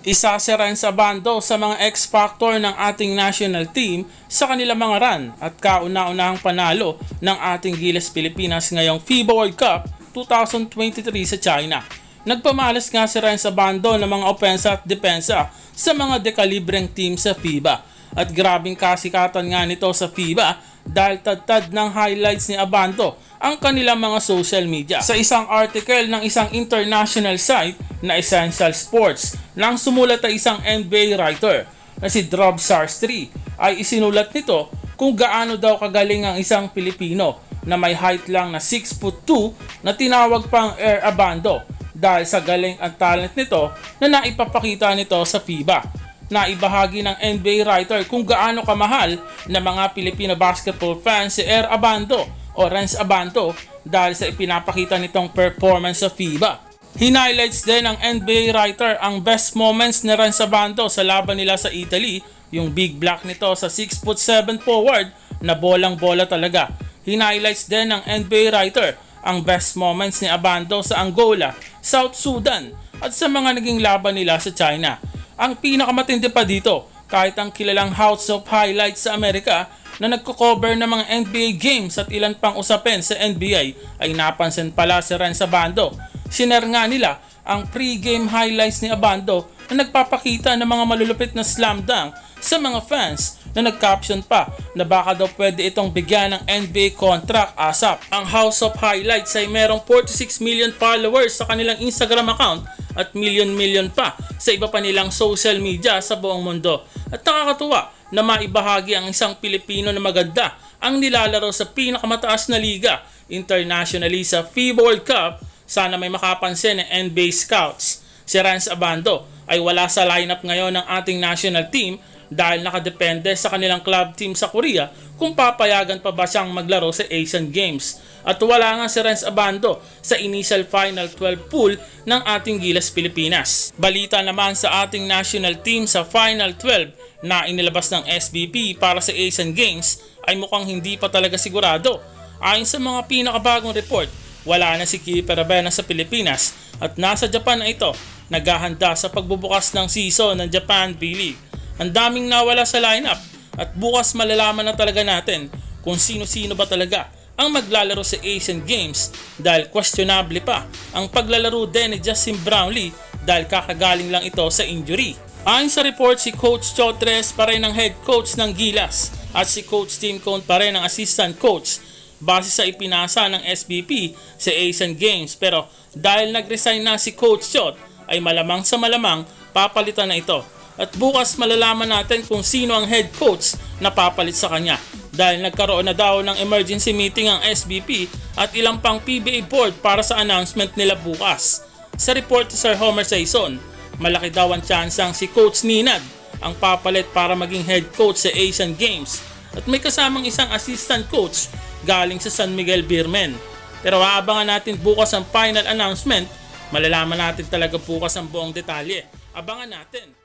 Isa si Renz sa mga X-factor ng ating national team sa kanilang mga run at kauna-unahang panalo ng ating Gilas Pilipinas ngayong FIBA World Cup 2023 sa China. Nagpamalas nga si Renz Abando ng mga opensa at depensa sa mga dekalibreng team sa FIBA. At grabing kasikatan nga nito sa FIBA dahil tad-tad ng highlights ni Abando ang kanilang mga social media. Sa isang article ng isang international site na Essential Sports nang sumulat ay isang NBA writer na si Drob Sars3 ay isinulat nito kung gaano daw kagaling ang isang Pilipino na may height lang na 6 foot 2 na tinawag pang Air Abando dahil sa galing at talent nito na naipapakita nito sa FIBA na ibahagi ng NBA writer kung gaano kamahal ng mga Filipino basketball fans si Air Abando o Renz Abando dahil sa ipinapakita nitong performance sa FIBA. Hinighlights din ng NBA writer ang best moments ni Renz Abando sa laban nila sa Italy, yung big block nito sa 6'7 forward na bolang-bola talaga. Hinighlights din ng NBA writer ang best moments ni Abando sa Angola, South Sudan at sa mga naging laban nila sa China. Ang pinakamatindi pa dito, kahit ang kilalang House of Highlights sa Amerika na nagko-cover ng mga NBA games at ilan pang usapin sa NBA ay napansin pala si Renz Abando. Shiner nga nila ang pre-game highlights ni Abando na nagpapakita ng mga malulupit na slam dunk sa mga fans na nag-caption pa na baka daw pwede itong bigyan ng NBA contract ASAP. Ang House of Highlights ay merong 46 million followers sa kanilang Instagram account at million-million pa sa iba pa nilang social media sa buong mundo. At nakakatuwa na maibahagi ang isang Pilipino na maganda ang nilalaro sa pinakamataas na liga internationally sa FIBA World Cup. Sana may makapansin ng NBA scouts. Si Rance Abando ay wala sa lineup ngayon ng ating national team dahil nakadepende sa kanilang club team sa Korea kung papayagan pa ba siyang maglaro sa Asian Games. At wala nga si Renz Abando sa initial final 12 pool ng ating Gilas Pilipinas. Balita naman sa ating national team sa final 12 na inilabas ng SBP para sa Asian Games ay mukhang hindi pa talaga sigurado. Ayon sa mga pinakabagong report, wala na si Keeper Rabena sa Pilipinas at nasa Japan na ito naghahanda sa pagbubukas ng season ng Japan B-League. Ang daming nawala sa lineup at bukas malalaman na talaga natin kung sino-sino ba talaga ang maglalaro sa Asian Games dahil questionable pa ang paglalaro din ni Justin Brownlee dahil kakagaling lang ito sa injury. Ayon sa report, si Coach Chotres pa rin ang head coach ng Gilas at si Coach Tim Cone pa rin ang assistant coach base sa ipinasa ng SBP sa Asian Games pero dahil nag-resign na si Coach Chot ay malamang sa malamang papalitan na ito. At bukas malalaman natin kung sino ang head coach na papalit sa kanya dahil nagkaroon na daw ng emergency meeting ang SBP at ilang pang PBA board para sa announcement nila bukas. Sa report ni Sir Homer Saison, malaki daw ang tsansang si Coach Ninad ang papalit para maging head coach sa Asian Games at may kasamang isang assistant coach galing sa San Miguel Beermen. Pero aabangan natin bukas ang final announcement, malalaman natin talaga bukas ang buong detalye. Abangan natin.